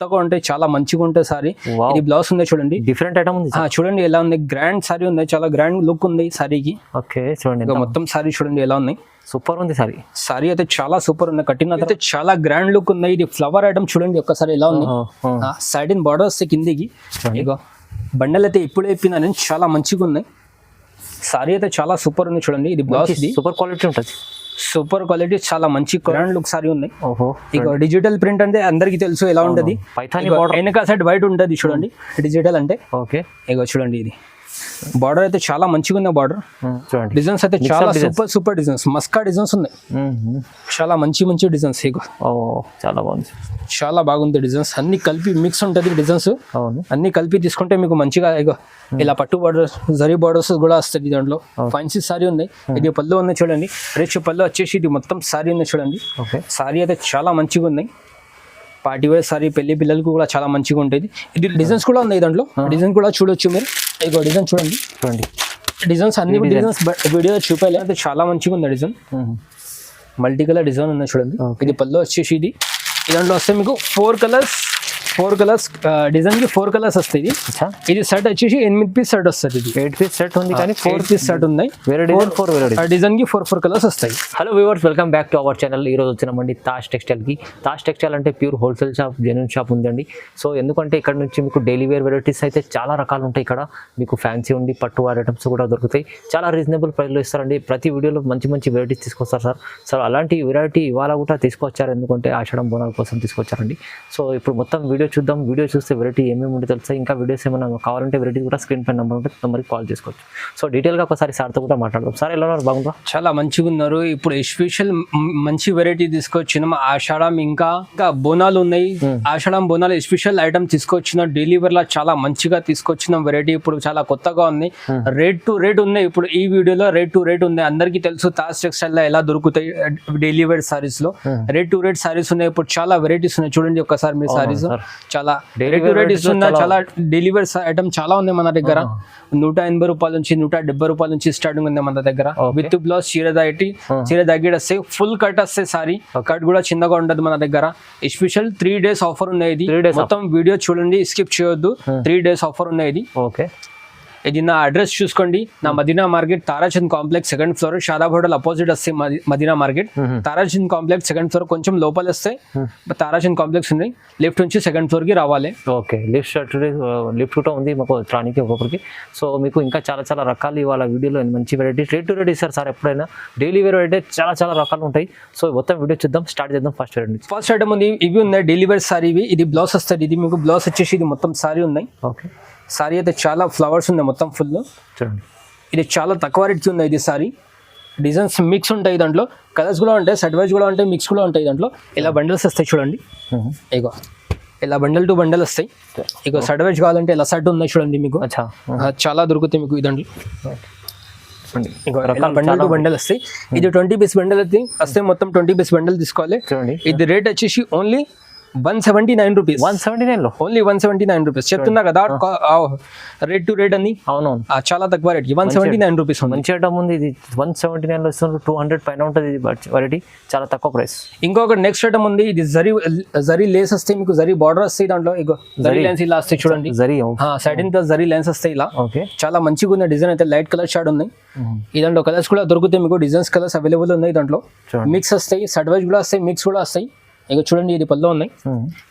కొత్తగా ఉంటాయి చాలా మంచిగా ఉంటాయి సారీ. ఇది బ్లౌజ్ ఉంది చూడండి. డిఫరెంట్ ఐటమ్ ఉంది చూడండి ఎలా ఉంది. గ్రాండ్ సారీ ఉంది. చాలా గ్రాండ్ లుక్ ఉంది సారీకి. ఓకే చూడండి మొత్తం సారీ చూడండి ఎలా ఉన్నాయి సూపర్ ఉంది సారీ. సారీ అయితే చాలా సూపర్ ఉంది. కట్టిన అయితే చాలా గ్రాండ్ లుక్ ఉంది. ఇది ఫ్లవర్ ఐటమ్ చూడండి ఒక్కసారి ఎలా ఉంది. సైడ్ ఇన్ బార్డర్ వస్తే కిందికి. ఇగో బండల్ అయితే ఇప్పుడు అయిపోయింది నేను చాలా మంచిగా ఉన్నాయి సారీ అయితే చాలా సూపర్ ఉంది చూడండి. ఇది బ్లౌజ్ సూపర్ క్వాలిటీ ఉంటుంది. సూపర్ క్వాలిటీ చాలా మంచి గ్రాండ్ లుక్ సారీ ఉన్నాయి. ఓహో ఇక డిజిటల్ ప్రింట్ అంటే అందరికీ తెలుసు ఎలా ఉంటది. వెనక సైడ్ వైట్ ఉంటుంది చూడండి. డిజిటల్ అంటే. ఓకే ఇగో చూడండి ఇది. బార్డర్ అయితే చాలా మంచిగా ఉంది బార్డర్ చూడండి. డిజైన్స్ అయితే చాలా. సూపర్ సూపర్ డిజైన్స్ మస్కా డిజైన్స్ ఉన్నాయి. మ్మ్. చాలా మంచి మంచి డిజైన్స్ ఇగో ఓ చాలా బాగుంది. చాలా బాగుంది డిజైన్స్ అన్ని కలిపి మిక్స్ ఉంటుంది డిజైన్స్ అన్ని కలిపి తీసుకుంటే మీకు మంచిగా ఇగో ఇలా పట్టు బార్డర్స్ జరీ బార్డర్స్ కూడా వస్తుంది దాంట్లో. ఫ్యాన్సీ సారీ ఉంది ఇది పళ్ళు ఉంది చూడండి. రిచ్ పళ్ళు వచ్చేసి ఇది మొత్తం సారీ ఉంది చూడండి. సారీ అయితే చాలా మంచిగా ఉంది పార్టీ వేర్ సారీ పెళ్ళి పిల్లలకు కూడా చాలా మంచిగా ఉంటుంది. ఇది డిజైన్స్ కూడా ఉన్నాయి దాంట్లో. డిజైన్ కూడా చూడొచ్చు మీరు. ఇగో డిజైన్ చూడండి. చూడండి. డిజైన్స్ అన్ని డిజైన్స్ వీడియో చూపాలి. అయితే చాలా మంచిగా ఉంది డిజైన్. మల్టీ కలర్ డిజైన్ ఉంది చూడండి. ఇది పళ్ళు వచ్చేసి ఇది. దాంట్లో వస్తే మీకు ఫోర్ కలర్స్ ఫోర్ కలర్స్ డిజైన్కి ఫోర్ కలర్స్ వస్తాయి ఇది. సెట్ వచ్చేసి ఎనిమిది పీస్ సెట్ వస్తుంది ఇది. ఎయిట్ పీస్ సెట్ ఉంది కానీ ఫోర్ పీస్ సెట్ ఉన్నాయి. వేరే డిజైన్ ఫోర్ వేరే ఆ డిజైన్. కి ఫోర్ ఫోర్ కలర్స్ వస్తాయి. Hello viewers welcome back to our channel. ఈ రోజు వచ్చినామండి తాజ్ టెక్స్టైల్కి తాజ్ టెక్స్టైల్ అంటే pure wholesale shop genuine shop ఉందండి. సో ఎందుకంటే ఇక్కడ నుంచి మీకు డైలీ వేర్ వెరైటీస్ అయితే చాలా రకాలు ఉంటాయి ఇక్కడ. మీకు ఫ్యాన్సీ ఉండి పట్టు వారి ఐటమ్స్ కూడా దొరుకుతాయి. చాలా రీజనబుల్ ప్రైస్లో ఇస్తారండి. ప్రతి వీడియోలో మంచి మంచి వెరైటీస్ తీసుకొస్తారు సార్. సార్ అలాంటి వెరైటీ ఇవాళ కూడా తీసుకొచ్చారు. ఎందుకంటే ఆషాఢం బోనాల కోసం తీసుకొచ్చారండి. సో ఇప్పుడు మొత్తం వీడియో చూద్దాం. వీడియో చూస్తే వెరైటీ ఏమేమి ఉంటే తెలుస్తాయి ఇంకా వీడియోస్ ఏమైనా కావాలంటే వెరైటీ కూడా స్క్రీన్ పైన నెంబర్ ఉంటే నెంబర్కి కాల్ చేసుకోవచ్చు. సో డీటెయిల్గా ఒకసారి సార్తో కూడా మాట్లాడదాం. సార్ ఎలా ఉన్నారు? బాగుందా చాలా మంచిగా ఉన్నారు. ఇప్పుడు ఎస్పెషల్ మంచి వెరైటీ తీసుకొచ్చిన. ఆషాఢం ఇంకా ఇంకా బోనాలు ఉన్నాయి. ఆషాఢం బోనాలు ఎస్పెషల్ ఐటమ్ తీసుకొచ్చిన డెలివర్ లా చాలా మంచిగా తీసుకొచ్చిన. వెరైటీ ఇప్పుడు చాలా కొత్తగా ఉంది. రేట్ టు రేట్ ఉన్నాయి. ఇప్పుడు ఈ వీడియోలో రేట్ టు రేట్ ఉంది అందరికీ తెలుసు తాజ్ టెక్స్టైల్లో ఎలా దొరుకుతాయి డైలీ వేర్ సారీస్లో రేట్ టు రేట్ సారీస్ ఉన్నాయి. ఇప్పుడు చాలా వెరైటీస్ ఉన్నాయి. చూడండి ఒక్కసారి మీ సారీస్. చాలా రేట్ ఇస్తున్నా చాలా- డెలివరీ ఐటమ్ చాలా ఉంది మన దగ్గర. నూట ఎనభై రూపాయల నుంచి నూట డెబ్బై రూపాయల నుంచి స్టార్టింగ్ ఉంది మన దగ్గర. విత్ బ్లౌజ్ చీర దాటి చీర దగ్గర వస్తే ఫుల్ కట్ వస్తే సారీ కట్ కూడా చిన్నగా ఉండదు మన దగ్గర. స్పెషల్ త్రీ డేస్ ఆఫర్ ఉన్నాయి మొత్తం వీడియో చూడండి స్కిప్ చేయొద్దు. త్రీ డేస్ ఆఫర్ ఉన్నాయి ఓకే ఇది నా అడ్రస్ చూసుకోండి. నా Madina market Tarachand complex second floor. Shadab hotel opposite వస్తే మది- Madina market. Tarachand complex second floor. కొంచెం లోపల వస్తే తారాచంద్ కాంప్లెక్స్ ఉంది. లెఫ్ట్ నుంచి సెకండ్ ఫ్లోర్కి రావాలి. ఓకే. లిఫ్ట్ లిఫ్ట్ కూడా ఉంది మాకు రానికి ఒక్కొక్కరికి. సో మీకు ఇంకా చాలా చాలా రకాలు ఇవాళ వీడియోలో మంచి వెరైటీస్ రేట్ టు రేట్ ఇస్తారు సార్ ఎప్పుడైనా డైలీ వేర్ అయితే చాలా చాలా రకాలు ఉంటాయి. సో మొత్తం వీడియో చూద్దాం స్టార్ట్ చేద్దాం ఫస్ట్ వెరైటీ ఫస్ట్ ఐటమ్ ఉంది ఇవి ఉన్నాయి డెలివరీ సారీ ఇవి. ఇది బ్లౌజ్ వస్తుంది. ఇది మీకు బ్లౌజ్ వచ్చేసి ఇది మొత్తం సారీ ఉన్నాయి. ఓకే. సారీ అయితే చాలా ఫ్లవర్స్ ఉన్నాయి మొత్తం ఫుల్. చూడండి. ఇది చాలా తక్కువ రేట్కి ఉంది ఇది సారీ. డిజైన్స్ మిక్స్ ఉంటాయి దాంట్లో. కలర్స్ కూడా ఉంటాయి సెట్ వైజ్ కూడా ఉంటాయి మిక్స్ కూడా ఉంటాయి దాంట్లో. ఇలా బండిల్స్ వస్తాయి చూడండి. ఇగో. ఇలా బండల్ టు బండల్ వస్తాయి. ఇగో సెట్ వైజ్ కావాలంటే ఇలా సెట్ ఉన్నాయి చూడండి మీకు. చాలా దొరుకుతాయి మీకు దాంట్లో. బండల్ టు బండల్ వస్తాయి. ఇది ట్వంటీ పీస్ బండల్ అయితే వస్తే మొత్తం ట్వంటీ పీస్ బండల్ తీసుకోవాలి. చూడండి. ఇది రేట్ వచ్చేసి only one seventy nine rupees. One seventy నైన్లో only one seventy nine rupees. చెప్తున్నా కదా రేట్ టు రేట్ అని? అవునవును. చాలా తక్కువ rate. One seventy nine rupees ఉంది. మంచి ఐటమ్ ఉంది ఇది. వన్ సెవెంటీ నైన్లో ఇస్తున్నారు టూ హండ్రెడ్ పైన ఉంటుంది ఇది వెరైటీ చాలా తక్కువ ప్రైస్ ఇంకొక నెక్స్ట్ ఐటమ్ ఉంది. ఇది జరీ జరీ లేస్ వస్తాయి మీకు జరీ బార్డర్ వస్తాయి దాంట్లో. జరీ లెన్స్ ఇలా వస్తాయి చూడండి. జరీ సైడ్ ఇంత జరీ లెన్స్ వస్తాయి ఇలా. ఓకే. చాలా మంచిగా ఉంది. డిజైన్ అయితే లైట్ కలర్ షాడ్ ఉన్నాయి ఈ దాంట్లో కలర్స్ కూడా దొరుకుతాయి. మీకు డిజైన్స్ కలర్స్ అవైలబుల్ ఉన్నాయి దాంట్లో. మిక్స్ వస్తాయి. సడ్ వైజ్ కూడా వస్తాయి. మిక్స్ కూడా వస్తాయి. ఇక చూడండి ఇది పళ్ళు ఉన్నాయి.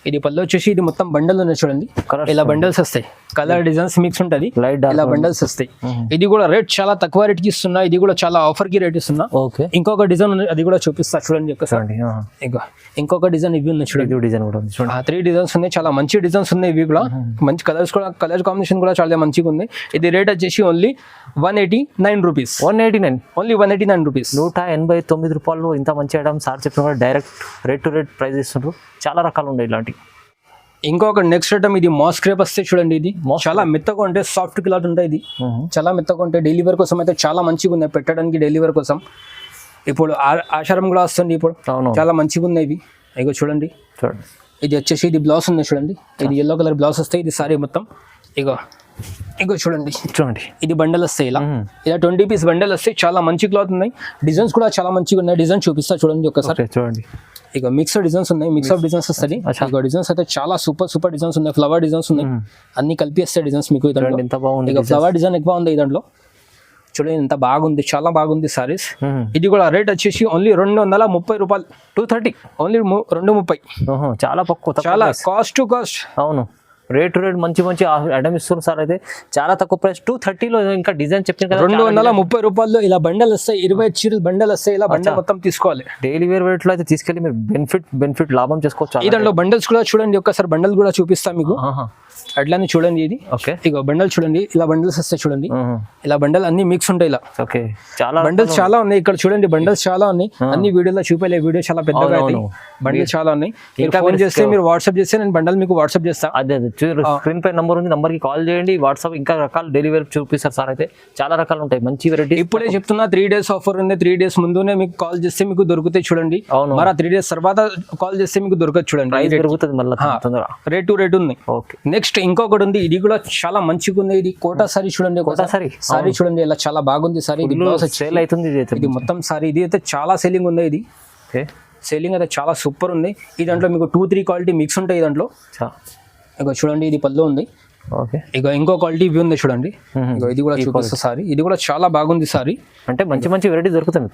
ఇది పళ్ళు వచ్చేసి ఇది మొత్తం బండల్ ఉన్నాయి చూడండి. ఇలా బండల్స్ వస్తాయి. కలర్ డిజైన్స్ మిక్స్ ఉంటుంది. ఇలా బండల్స్ వస్తాయి. ఇది కూడా రేట్ చాలా తక్కువ రేట్కి ఇస్తున్నా. ఇది కూడా చాలా ఆఫర్కి రేట్ ఇస్తున్నా. ఓకే ఇంకొక డిజైన్ ఉంది అది కూడా చూపిస్తా చూడండి ఆ. ఇంకా ఇంకొక డిజైన్ ఇవి ఉన్నాయి చూడండి. డిజైన్ కూడా ఉంది త్రీ డిజైన్స్ ఉన్నాయి. చాలా మంచి డిజైన్స్ ఉన్నాయి ఇవి కూడా. మంచి కలర్స్ కూడా కలర్ కాంబినేషన్ కూడా చాలా మంచిగా ఉంది. ఇది రేట్ వచ్చేసి only one eighty nine rupees one eighty nine only one eighty nine rupees నూట ఎనభై తొమ్మిది రూపాయలు ఇంత మంచి ఐటమ్ సార్ చెప్పిన direct rate to rate price ఇస్తుండ్రు. చాలా రకాలు ఉన్నాయి ఇలాంటివి ఇంకొక నెక్స్ట్ ఐటమ్ ఇది మాస్ క్రేప్ వస్తే చూడండి ఇది. చాలా మెత్తగా ఉంటే సాఫ్ట్ క్లాత్ ఉంటాయి ఇది. చాలా మెత్తగా ఉంటాయి డెలివరీ కోసం అయితే చాలా మంచిగా ఉన్నాయి. పెట్టడానికి డెలివరీ కోసం. ఇప్పుడు ఆ- ఆషారం కూడా వస్తుంది ఇప్పుడు చాలా మంచిగా ఉన్నాయి ఇవి. ఇగో చూడండి. చూడండి. ఇది వచ్చేసి ఇది బ్లౌజ్ ఉంది చూడండి. ఇది ఎల్లో కలర్ బ్లౌజ్ వస్తాయి ఇది సారీ మొత్తం. ఇగో. ఇగో చూడండి. చూడండి. ఇది బండల్ వస్తాయి ఇలా. ఇలా ట్వంటీ పీస్ బండల్ వస్తాయి చాలా మంచి క్లాత్ ఉన్నాయి. డిజైన్స్ కూడా చాలా మంచిగా ఉన్నాయి. డిజైన్ చూపిస్తా చూడండి ఒకసారి. చూడండి. ఇక మిక్స్ డిజైన్స్ ఉన్నాయి. మిక్స్ ఆఫ్ డిజైన్స్ వస్తాయి. ఇక డిజైన్స్ అయితే చాలా సూపర్ సూపర్ డిజైన్స్ ఉన్నాయి. ఫ్లవర్ డిజైన్స్ ఉన్నాయి. అన్ని కలిపి వస్తాయి డిజైన్స్ మీకు బాగుంది ఇక ఫ్లవర్ డిజైన్ ఎక్కువ ఉంది దాంట్లో. చూడండి ఎంత బాగుంది. చాలా బాగుంది సారీస్ ఇది కూడా రేట్ వచ్చేసి ఓన్లీ రెండు వందల ముప్పై రూపాయలు. టూ థర్టీ ఓన్లీ రెండు ముప్పై. చాలా తక్కువ చాలా. కాస్ట్ టు కాస్ట్ అవును. రేట్ రేట్ మంచి మంచి ఐటమ్ ఇస్తున్నారు సార్ అయితే. చాలా తక్కువ ప్రైస్ టూ థర్టీలో ఇంకా డిజైన్ చెప్పాను కదా రెండు వందల ముప్పై రూపాయలు ఇలా బండల్ వస్తాయి. ఇరవై చీరలు బండల్ వస్తాయి. ఇలా బండల్ మొత్తం తీసుకోవాలి. డైలీ వేర్ రేట్లో అయితే తీసుకెళ్ళి మీరు బెనిఫిట్ బెనిఫిట్ లాభం చేసుకోవచ్చు ఈ దాంట్లో బండల్స్ కూడా చూడండి. ఒక్కసారి బండల్ కూడా చూపిస్తా మీకు. అట్లానే చూడండి ఇది. ఓకే. ఇక బండల్ చూడండి. ఇలా బండల్స్ వస్తాయి చూడండి. ఇలా బండల్ అన్ని మిక్స్ ఉంటాయి ఇలా. ఓకే. చాలా బండల్స్ చాలా ఉన్నాయి. ఇక్కడ చూడండి బండల్స్ చాలా ఉన్నాయి. అన్ని వీడియోలో చూపలే. వీడియో చాలా పెద్దగా అవుతాయి బండల్స్ చాలా ఉన్నాయి. ఇంకా ఫోన్ చేస్తే మీరు వాట్సాప్ చేస్తే నేను బండల్ మీకు వాట్సాప్ చేస్తా. అదే అదే. స్క్రీన్ పై నంబర్ ఉంది. నంబర్కి కాల్ చేయండి. వాట్సాప్ ఇంకా రకాల డెలివరీ చూపిస్తారు సార్ అయితే. చాలా రకాలు ఉంటాయి. మంచి వెరైటీ ఇప్పుడే చెప్తున్నా త్రీ డేస్ ఆఫర్ ఉంది. త్రీ డేస్ ముందునే మీకు కాల్ చేస్తే మీకు దొరుకుతాయి చూడండి. అవును. మరి త్రీ డేస్ తర్వాత కాల్ చేస్తే మీకు దొరకదు చూడండి. ప్రైస్ పెరుగుతుంది మళ్ళీ రేట్ టు రేట్ ఉంది. ఓకే. నెక్స్ట్ ఇంకొకటి ఉంది. ఇది కూడా చాలా మంచిగా ఉంది ఇది కోటా సారీ చూడండి కోటా సారీ? సారీ చూడండి ఇలా చాలా బాగుంది సారీ. ఇది సేల్ అవుతుంది ఇది మొత్తం సారీ. ఇది అయితే చాలా సేలింగ్ ఉంది ఇది. సేలింగ్ అయితే చాలా సూపర్ ఉంది. ఈ దాంట్లో మీకు టూ త్రీ క్వాలిటీ మిక్స్ ఉంటాయి దాంట్లో. ఇక చూడండి ఇది పళ్ళు ఉంది. ఓకే. ఇక ఇంకో క్వాలిటీ ఇవి ఉంది చూడండి. ఇక ఇది కూడా చూపిస్తా సారీ. ఇది కూడా చాలా బాగుంది సారీ. అంటే మంచి మంచి వెరైటీ దొరుకుతుంది.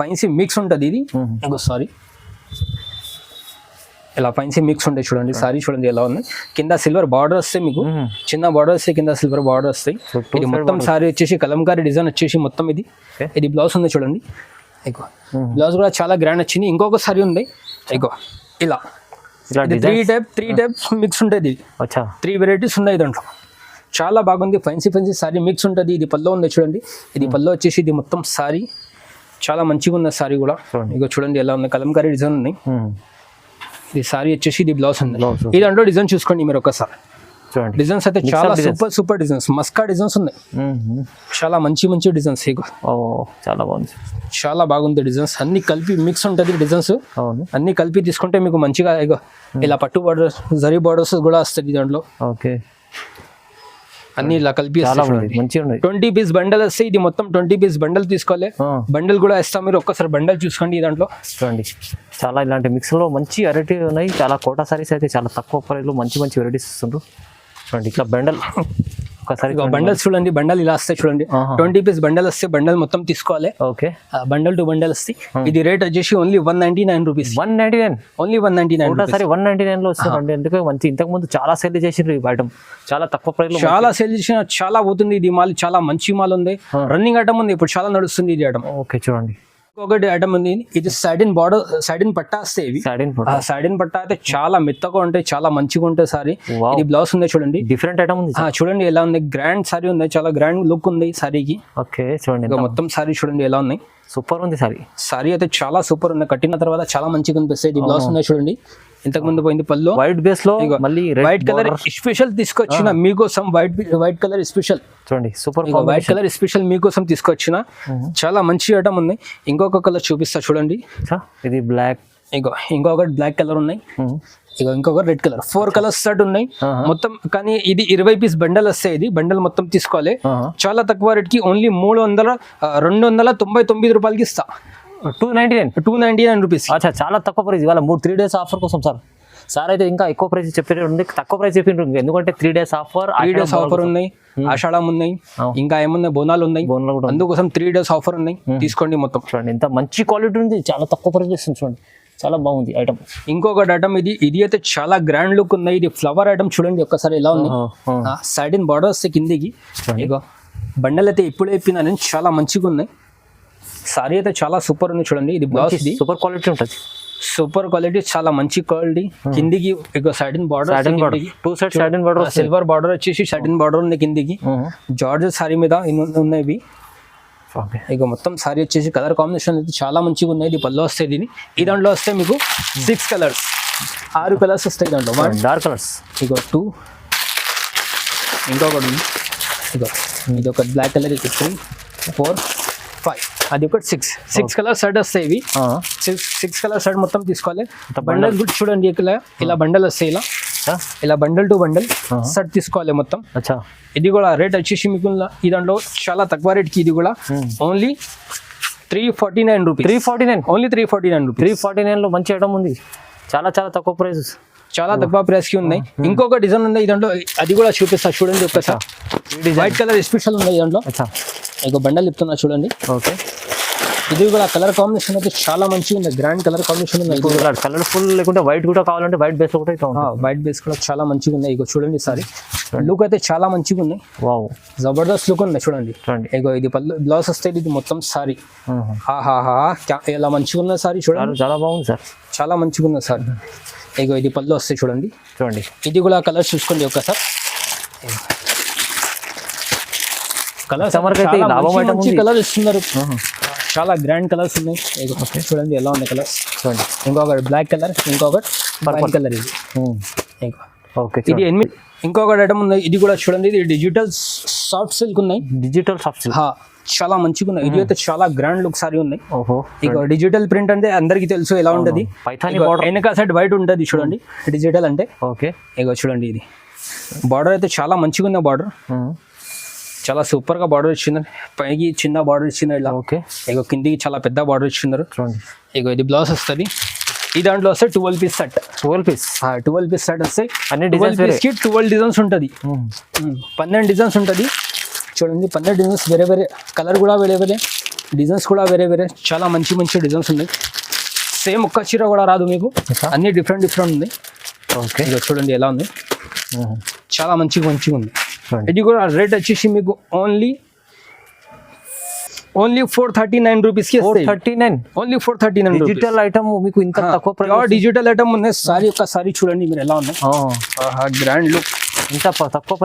ఫైన్సీ మిక్స్ ఉంటుంది ఇది. మ్మ్. ఇంకో సారీ. ఇలా ఫైన్సీ మిక్స్ ఉంటాయి చూడండి సారీ చూడండి ఎలా ఉంది. కింద సిల్వర్ బార్డర్ వస్తే మీకు. చిన్న బార్డర్ వస్తే కింద సిల్వర్ బార్డర్ వస్తాయి. ఇది మొత్తం సారీ వచ్చేసి కలంకారీ డిజైన్ వచ్చేసి మొత్తం ఇది. ఇది బ్లౌజ్ ఉంది చూడండి. ఇగో. బ్లౌజ్ కూడా చాలా గ్రాండ్ వచ్చింది. ఇంకొక సారీ ఉంది. ఇగో ఇలా. Three type three types mix ఉంటుంది ఇది. త్రీ వెరైటీస్ ఉన్నాయి దాంట్లో. చాలా బాగుంది. ఫెన్సీ ఫెన్సీ సారీ మిక్స్ ఉంటుంది. ఇది పల్లో ఉంది చూడండి. ఇది పల్లో వచ్చేసి ఇది మొత్తం సారీ చాలా మంచిగా ఉంది సారీ కూడా. ఇక చూడండి ఎలా ఉంది. కలంకారీ డిజైన్ మ్మ్. ఇది సారీ వచ్చేసి ఇది బ్లౌజ్ ఉంది. ఈ దాంట్లో డిజైన్ చూసుకోండి మీరు ఒకసారి చూడండి. డిజైన్స్ అయితే చాలా సూపర్ సూపర్ డిజైన్స్ మస్కా డిజైన్స్ ఉన్నాయి. చాలా మంచి మంచి డిజైన్స్ ఇగో. ఓ చాలా బాగుంది చాలా బాగుంది డిజైన్స్ అన్ని కలిపి మిక్స్ ఉంటుంది డిజైన్స్ అన్ని కలిపి తీసుకుంటే మీకు మంచిగా ఇగో ఇలా పట్టు బార్డర్స్ జరీ బార్డర్స్ కూడా వస్తుంది దాంట్లో. ఓకే. అన్ని ఇలా కలిపి ట్వంటీ పీస్ బండల్ వస్తే ఇది మొత్తం ట్వంటీ పీస్ బండల్ తీసుకోవాలి. బండల్ కూడా ఇస్తాం మీరు ఒక్కసారి బండల్ చూసుకోండి దాంట్లో. చూడండి. చాలా ఇలాంటి మిక్స్లో మంచి వెరైటీ ఉన్నాయి. చాలా కోటా సారీస్ అయితే చాలా తక్కువ ప్రైస్లో మంచి మంచి వెరైటీస్ ఇస్తుండ్రు. చూడండి ఇట్లా బండల్. ఒకసారి బండల్స్ చూడండి బండల్ ఇలా వస్తాయి చూడండి. ట్వంటీ పీస్ బండల్ వస్తే బండల్ మొత్తం తీసుకోవాలి. ఓకే. బండల్ టు బండల్ వస్తాయి. ఇది రేట్ వచ్చేసి only one ninety nine rupees one ninety nine only one ninety nine Kota sari one ninety నైన్లో వస్తుందండి ఎందుకంటే మంచి ఇంతకు ముందు చాలా సేల్ చేసిండ్రు ఈ ఐటమ్ చాలా తక్కువ ప్రైస్లో చాలా సేల్ చేసిన చాలా పోతుంది. ఇది మాల్ చాలా మంచి మాల్ ఉంది. రన్నింగ్ ఐటమ్ ఉంది. ఇప్పుడు చాలా నడుస్తుంది ఇది ఐటమ్ ఓకే చూడండి. ఇంకొకటి ఐటమ్ ఉంది. ఇది సైడిన్ బార్డర్ సైడిన్ పట్టా వస్తాయి ఇవి. సాడీన్ ఆ సైడిన్ పట్టా అయితే చాలా మెత్తగా ఉంటాయి చాలా మంచిగా ఉంటాయి సారీ. ఇది బ్లౌజ్ ఉంది చూడండి. డిఫరెంట్ ఐటమ్ ఉంది చూడండి ఎలా ఉంది. గ్రాండ్ సారీ ఉంది చాలా గ్రాండ్ లుక్ ఉంది సారీకి ఓకే చూడండి మొత్తం సారీ చూడండి ఎలా ఉన్నాయి. సూపర్ ఉంది సారీ. సారీ అయితే చాలా సూపర్ ఉన్నాయి. కట్టిన తర్వాత చాలా మంచిగా అనిపిస్తాయి. ఇది బ్లౌజ్ ఉన్నాయి చూడండి. ఇంతకు ముందు పోయింది పళ్ళు. వైట్ బేస్లో మళ్ళీ వైట్ కలర్ స్పెషల్ తీసుకొచ్చిన మీకోసం వైట్ వైట్ కలర్ స్పెషల్ చూడండి సూపర్ వైట్ కలర్ స్పెషల్ మీకోసం తీసుకొచ్చిన. చాలా మంచి ఐటమ్ ఉంది. ఇంకొక కలర్ చూపిస్తా చూడండి. ఇది బ్లాక్ ఇగో ఇంకొకటి బ్లాక్ కలర్ ఉన్నాయి. ఇక ఇంకొక red colour four colours set ఉన్నాయి. మొత్తం కానీ ఇది ఇరవై పీస్ బండల్ వస్తాయి. ఇది బండల్ మొత్తం తీసుకోవాలి. చాలా తక్కువ రేట్కి ఓన్లీ మూడు వందల రెండు వందల తొంభై తొమ్మిది రూపాయలకి ఇస్తా. Two ninety nine two ninety nine rupees అచ్చా చాలా తక్కువ ప్రైస్ ఇవాళ మూడు త్రీ డేస్ ఆఫర్ కోసం సార్. సార్ అయితే ఇంకా ఎక్కువ ప్రైస్ చెప్పారు ఉంది. తక్కువ ప్రైస్ చెప్పిండ్రు ఎందుకంటే three days offer three days offer ఉన్నాయి. ఆషాఢం ఉన్నాయి. ఇంకా ఏమున్నాయి? బోనాలు ఉన్నాయి. బోన్లో కూడా అందుకోసం త్రీ డేస్ ఆఫర్ ఉన్నాయి. తీసుకోండి మొత్తం. చూడండి ఎంత మంచి క్వాలిటీ ఉంది. చాలా తక్కువ ప్రైస్ ఇస్తుంది చూడండి. చాలా బాగుంది ఐటమ్ ఇంకొకటి ఐటమ్ ఇది. ఇది అయితే చాలా గ్రాండ్ లుక్ ఉంది ఇది ఫ్లవర్ ఐటమ్ చూడండి ఒక్కసారి ఎలా ఉంది. సైడ్ ఇన్ బార్డర్ వస్తే కిందికి. బండల్ అయితే ఇప్పుడు నేను చాలా మంచిగా ఉన్నాయి సారీ అయితే చాలా సూపర్ ఉంది చూడండి. ఇది బ్లౌజ్ ఇది సూపర్ క్వాలిటీ ఉంటుంది. సూపర్ క్వాలిటీ చాలా మంచి క్వాలిటీ కిందికి ఇక సైడ్ బార్డర్ సాడన్ బార్డర్ టూ సైడ్ సాడన్ బార్డర్ సిల్వర్ బార్డర్ వచ్చేసి సైడ్ ఇన్ బార్డర్ ఉంది కిందికి. జార్జ్ సారీ మీద ఉన్నాయి ఇక మొత్తం సారీ వచ్చేసి కలర్ కాంబినేషన్ అయితే చాలా మంచిగా ఉన్నాయి. ఇది పళ్ళు వస్తాయి దీని ఈ దాంట్లో వస్తే మీకు సిక్స్ కలర్స్ ఆరు కలర్స్ వస్తాయి దాంట్లో. వన్ డార్క్ కలర్స్ ఇగో టూ ఇంకొకటి ఉంది. ఇగో ఇది ఒక బ్లాక్ కలర్ ఇది త్రీ ఫోర్ ఫైవ్ అది ఒకటి సిక్స్ సిక్స్ కలర్ షర్ట్ వస్తాయి ఇవి. సిక్స్ సిక్స్ కలర్ షర్ట్ మొత్తం తీసుకోవాలి. బండల్ కూడా చూడండి ఇలా ఇలా బండల్ వస్తాయి ఇలా. ఇలా బండల్ టు బండల్ షర్ట్ తీసుకోవాలి మొత్తం. ఇది కూడా రేట్ వచ్చేసి మీకు ఈ దాంట్లో చాలా తక్కువ రేట్కి ఇది కూడా only three forty nine rupees three forty nine only three forty nine rupees three forty నైన్లో మంచి ఐటమ్ ఉంది. చాలా చాలా తక్కువ ప్రైసెస్ చాలా తక్కువ ప్రైస్కి ఉన్నాయి. ఇంకొక డిజైన్ ఉంది. దాంట్లో అది కూడా చూపిస్తా. చూడండి ఒక్కసారి. వైట్ కలర్ స్పెషల్ ఉంది దాంట్లో. ఇక బండల్ చెప్తున్నా చూడండి. ఓకే. ఇది కూడా కలర్ కాంబినేషన్ అయితే చాలా మంచిగా ఉంది. గ్రాండ్ కలర్ కాంబినేషన్ ఉంది. కలర్ఫుల్ లేకుంటే వైట్ కూడా కావాలంటే వైట్ బేస్ కూడా అయితే వైట్ బేస్ కూడా చాలా మంచిగా ఉన్నాయి. ఇగో చూడండి సారీ లుక్ అయితే చాలా మంచిగా ఉన్నాయి వావ్ జబర్దస్త్ లుక్ ఉంది చూడండి. చూడండి. ఇగో ఇది బ్లౌజ్ వస్తే ఇది మొత్తం సారీ. ఆహాహా. ఎలా మంచిగా ఉన్న సారీ చూడండి. చాలా బాగుంది సార్. చాలా మంచిగా ఉన్న సారీ. ఇగో ఇది పళ్ళు వస్తాయి చూడండి. చూడండి. ఇది కూడా కలర్ చూసుకోండి ఒక్కసారి కలర్స్ Customer కి అయితే ఈ లాభం item ఉంది. కలర్ ఇస్తున్నారు. చాలా గ్రాండ్ కలర్స్ ఉన్నాయి. చూడండి ఎలా ఉన్నాయి కలర్స్ చూడండి. ఇంకొకటి బ్లాక్ కలర్ ఇంకొకటి పర్పుల్ కలర్ ఇది. ఇంకో. ఓకే ఇది ఎనిమిది ఇంకొకటి ఐటమ్ ఉంది. ఇది కూడా చూడండి ఇది డిజిటల్ సాఫ్ట్ సిల్క్ ఉన్నాయి. డిజిటల్ సాఫ్ట్ సిల్క్ చాలా మంచిగా ఉన్నాయి. ఇది అయితే చాలా గ్రాండ్ లుక్ సారీ ఉన్నాయి. ఓహో ఇక డిజిటల్ ప్రింట్ అంటే అందరికీ తెలుసు ఎలా ఉంటది. వెనక సైడ్ వైట్ ఉంటుంది చూడండి. డిజిటల్ అంటే. ఓకే. ఇగో చూడండి ఇది. బార్డర్ అయితే చాలా మంచిగా ఉంది బార్డర్. చాలా సూపర్గా బార్డర్ ఇచ్చింది పైకి చిన్న బార్డర్ ఇచ్చింది ఇలా. ఓకే. ఇగో కిందికి చాలా పెద్ద బార్డర్ ఇచ్చినారు చూడండి. ఇగో ఇది బ్లౌజ్ వస్తుంది. ఈ దాంట్లో వస్తే twelve piece set twelve piece twelve piece set వస్తాయి అన్ని డిజైన్స్ పీస్కి ట్వెల్వ్ డిజైన్స్ ఉంటుంది. పన్నెండు డిజైన్స్ ఉంటుంది. చూడండి పన్నెండు డిజైన్స్ వేరే వేరే. కలర్ కూడా వేరే వేరే. డిజైన్స్ కూడా వేరే వేరే. చాలా మంచి మంచి డిజైన్స్ ఉన్నాయి. సేమ్ ఒక్క చీర కూడా రాదు మీకు. ఇంకా? అన్ని డిఫరెంట్ డిఫరెంట్ ఉంది. ఓకే. ఇక చూడండి ఎలా ఉంది. చాలా మంచిగా మంచిగా ఉంది. ఇది కూడా రేట్ వచ్చేసి మీకు only only four thirty nine రూపీస్కి four thirty nine only four thirty nine digital item మీకు ఇంత తక్కువ ప్రైస్ డిజిటల్ ఐటమ్ ఉన్నాయి సారీ ఒక్క సారీ చూడండి మీరు ఎలా ఉన్నాయి గ్రాండ్ లుక్ ఇంత తక్కువ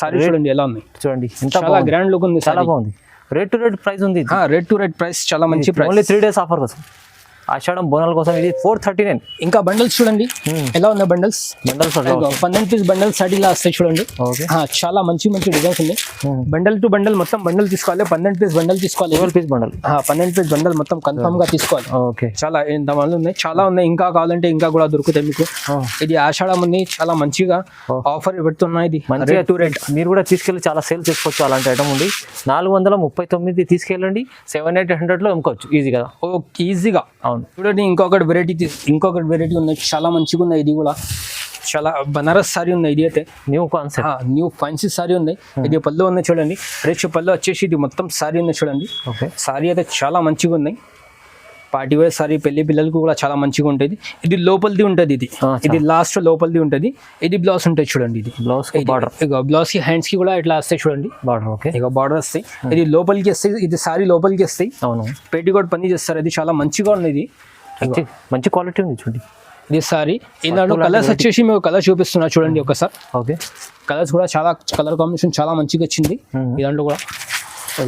సార్ చూడండి ఎలా ఉన్నాయి చూడండి ఇంత. గ్రాండ్ లుక్ ఉంది చాలా బాగుంది. రేట్ టు రేట్ ప్రైస్ ఉంది రెడ్ టు రెడ్ ప్రైస్ చాలా మంచి price only three days offer కోసం ఆషాఢం బోనాల కోసం ఇది ఫోర్ థర్టీ నైన్ ఇంకా బండల్స్ చూడండి. ఎలా ఉన్నాయి బండల్స్ బండల్స్ పన్నెండు పీస్ బండల్స్ సాటిలా వస్తాయి చూడండి. ఓకే చాలా మంచి మంచి డిజైన్స్ ఉన్నాయి. బండల్ టు బండల్ మొత్తం బండల్ తీసుకోవాలి. పన్నెండు పీస్ బండల్ తీసుకోవాలి. ట్వెల్వ్ పీస్ బండల్ పన్నెండు పీస్ బండల్ మొత్తం కన్ఫర్మ్గా తీసుకోవాలి. ఓకే చాలా ఇంతమంది ఉన్నాయి? చాలా ఉన్నాయి. ఇంకా కావాలంటే ఇంకా కూడా దొరుకుతాయి మీకు. ఇది ఆషాఢం ఉంది. చాలా మంచిగా Oh. ఆఫర్ పెడుతున్నా ఇది. మంచిగా టు రేట్ మీరు కూడా తీసుకెళ్ళి చాలా సేల్ చేసుకోవచ్చు అలాంటి ఐటమ్ ఉంది నాలుగు వందల ముప్పై తొమ్మిది తీసుకెళ్ళండి. సెవెన్ ఎయిట్ హండ్రెడ్లో అమ్ముకోవచ్చు. ఈజీ కదా? ఓ ఈజీగా అవును. చూడండి ఇంకొకటి వెరైటీ ఇంకొకటి వెరైటీ ఉన్నాయి. చాలా మంచిగా ఉన్నాయి. ఇది కూడా చాలా బనారస్ సారీ ఉంది. ఇది అయితే new concept new fancy sari ఉంది. ఇది పళ్ళు ఉంది చూడండి. రేష్ పళ్ళు వచ్చేసి ఇది మొత్తం సారీ ఉంది చూడండి. ఓకే సారీ అయితే చాలా మంచిగా ఉన్నాయి. పార్టీ వేర్ సారీ పెళ్ళి పిల్లలకు కూడా చాలా మంచిగా ఉంటుంది. ఇది లోపలిది ఉంటుంది ఇది. ఇది లాస్ట్ లోపలిది ఉంటుంది. ఇది బ్లౌజ్ ఉంటుంది చూడండి ఇది. బ్లౌజ్ బార్డర్ ఇక బ్లౌజ్కి హ్యాండ్స్కి కూడా ఇట్లా వస్తాయి చూడండి. Border okay. ఇక బార్డర్ వస్తాయి. ఇది లోపలికి వస్తాయి. ఇది సారీ లోపలికి వస్తాయి. అవును. పేటికోట్ పని చేస్తారు. ఇది చాలా మంచిగా ఉంది ఇది మంచి క్వాలిటీ ఉంది చూడండి. ఇది సారీ. ఇలాంటి కలర్స్ వచ్చేసి మేము కలర్ చూపిస్తున్నా చూడండి ఒకసారి. ఓకే. కలర్స్ కూడా చాలా కలర్ కాంబినేషన్ చాలా మంచిగా వచ్చింది. ఈ దాంట్లో కూడా.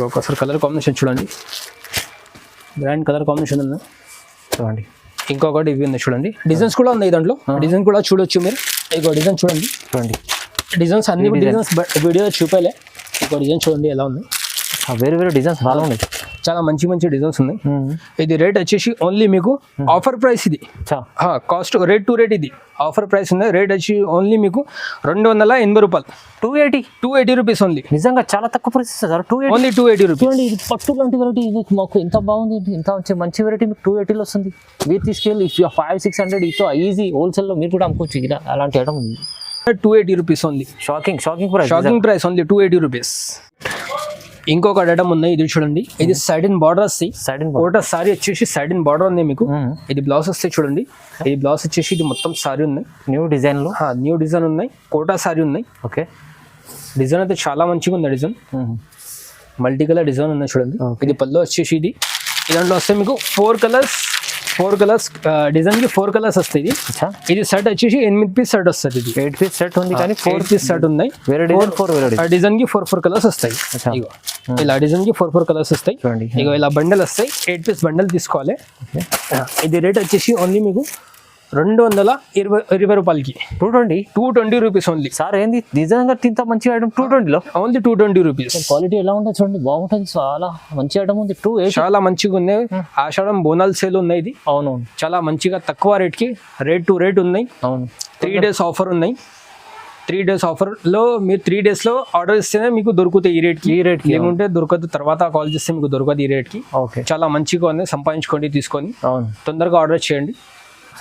ఒకసారి కలర్ కాంబినేషన్ చూడండి. గ్రాండ్ కలర్ కాంబినేషన్ ఉంది. చూడండి. ఇంకొకటి ఇవి ఉన్నాయి చూడండి. డిజైన్స్ కూడా ఉన్నాయి దాంట్లో. డిజైన్ కూడా చూడొచ్చు మీరు. ఇక డిజైన్ చూడండి. చూడండి. డిజైన్స్ అన్ని డిజైన్స్ వీడియో చూపేలే. ఇక డిజైన్ చూడండి ఎలా ఉంది. ఆ, వేరే వేరే డిజైన్స్ చాలా ఉన్నాయి. చాలా మంచి మంచి డిజైన్స్ ఉన్నాయి. ఇది రేట్ వచ్చేసి ఓన్లీ మీకు ఆఫర్ ప్రైస్ ఇది. కాస్ట్ రేట్ టు రేట్ ఇది. ఆఫర్ ప్రైస్ ఉంది. రేట్ వచ్చి ఓన్లీ మీకు రెండు వందల ఎనభై రూపాయలు. Two eighty two eighty rupees only నిజంగా చాలా తక్కువ price sir. Two only two eighty rupees ఇది పట్టు లాంటి వెరైటీ ఇది. మాకు ఎంత బాగుంది ఇంత మంచి మంచి వెరైటీ మీకు టూ ఎయిటీలో వస్తుంది. మీరు తీసుకెళ్ళి if five six hundred if easy హోల్సేల్లో మీరు కూడా అమ్ముకోవచ్చు. ఇలా అలాంటి ఐటమ్ ఉంది. Two eighty rupees only shocking shocking price shocking price only two eighty rupees ఇంకొక ఐటమ్ ఉన్నాయి ఇది చూడండి. ఇది సైడ్ ఇన్ బార్డర్ వస్తాయి సైడ్ అండ్ కోట సారీ వచ్చేసి సైడ్ ఇన్ బార్డర్ ఉంది మీకు. ఇది బ్లౌజ్ వస్తాయి చూడండి. ఇది బ్లౌజ్ వచ్చేసి ఇది మొత్తం సారీ ఉన్నాయి న్యూ డిజైన్లో న్యూ డిజైన్ ఉన్నాయి. కోటా సారీ ఉన్నాయి ఓకే డిజైన్ అయితే చాలా మంచిగా ఉంది డిజైన్ మల్టీ కలర్ డిజైన్ ఉన్నాయి చూడండి. ఇది పళ్ళు వచ్చేసి ఇది. దాంట్లో వస్తే మీకు ఫోర్ కలర్స్ ఫోర్ కలర్స్ డిజైన్కి ఫోర్ కలర్స్ వస్తాయి ఇది అచ్చా ఇది సెట్ వచ్చేసి ఎనిమిది పీస్ సెట్ వస్తుంది ఇది ఎయిట్ పీస్ సెట్ ఉంది కానీ ఫోర్ ఫోర్ పీస్ సెట్ ఉన్నాయి వేరే డిజైన్ ఫోర్ వేరే ఆ డిజైన్ డిజైన్కి ఫోర్ ఫోర్ కలర్స్ వస్తాయి అచ్చా. ఇగో ఇలా డిజైన్కి ఫోర్ ఫోర్ కలర్స్ వస్తాయి చూడండి ఇగో ఇలా బండల్ వస్తాయి ఎయిట్ పీస్ బండల్ తీసుకోవాలి ఓకే ఇది రేట్ వచ్చేసి ఓన్లీ మీకు రెండు వందల ఇరవై ఇరవై రూపాయలకి. Two twenty? Two twenty rupees only sir ఏంది? నిజంగా ఇంత మంచి ఐటమ్ టూ ట్వంటీలో only two twenty rupees. Quality ఎలా ఉంటుంది చూడండి. బాగుంటుంది. చాలా మంచి ఐటమ్ ఉంది. టూ చాలా మంచిగా ఉన్నాయి. ఆషాఢం బోనాల్ సేల్ ఉన్నాయి ఇది. అవునవును. చాలా మంచిగా తక్కువ రేట్కి రేట్ టు రేట్ ఉన్నాయి. అవును. త్రీ డేస్ ఆఫర్ ఉన్నాయి. త్రీ డేస్ ఆఫర్లో మీరు త్రీ డేస్లో ఆర్డర్ ఇస్తేనే మీకు దొరుకుతాయి ఈ రేట్కి ఈ రేట్కి లేకుంటే దొరకదు. తర్వాత కాల్ చేస్తే మీకు దొరకదు ఈ రేట్కి ఓకే. చాలా మంచిగా ఉంది. సంపాదించుకోండి తీసుకొని. అవును. తొందరగా ఆర్డర్ చేయండి.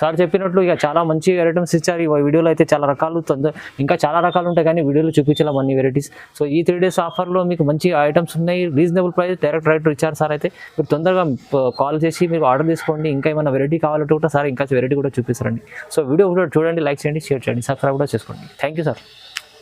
సార్ చెప్పినట్లు ఇక చాలా మంచి ఐటమ్స్ ఇచ్చారు. ఈ వీడియోలో అయితే చాలా రకాలు తొందర ఇంకా చాలా రకాలు ఉంటాయి కానీ వీడియోలో చూపించలేం అన్ని వెరైటీస్ సో ఈ త్రీ డేస్ ఆఫర్లో మీకు మంచి ఐటమ్స్ ఉన్నాయి. రీజనబుల్ ప్రైస్ డైరెక్ట్ రైట్ ఇచ్చారు సార్ అయితే. మీరు తొందరగా కాల్ చేసి మీరు ఆర్డర్ తీసుకోండి. ఇంకా ఏమైనా వెరైటీ కావాలంటే కూడా సార్ ఇంకా వెరైటీ కూడా చూపిస్తారండి. సో వీడియో కూడా చూడండి లైక్ చేయండి షేర్ చేయండి సబ్స్క్రైబ్ కూడా చేసుకోండి. Thank you sir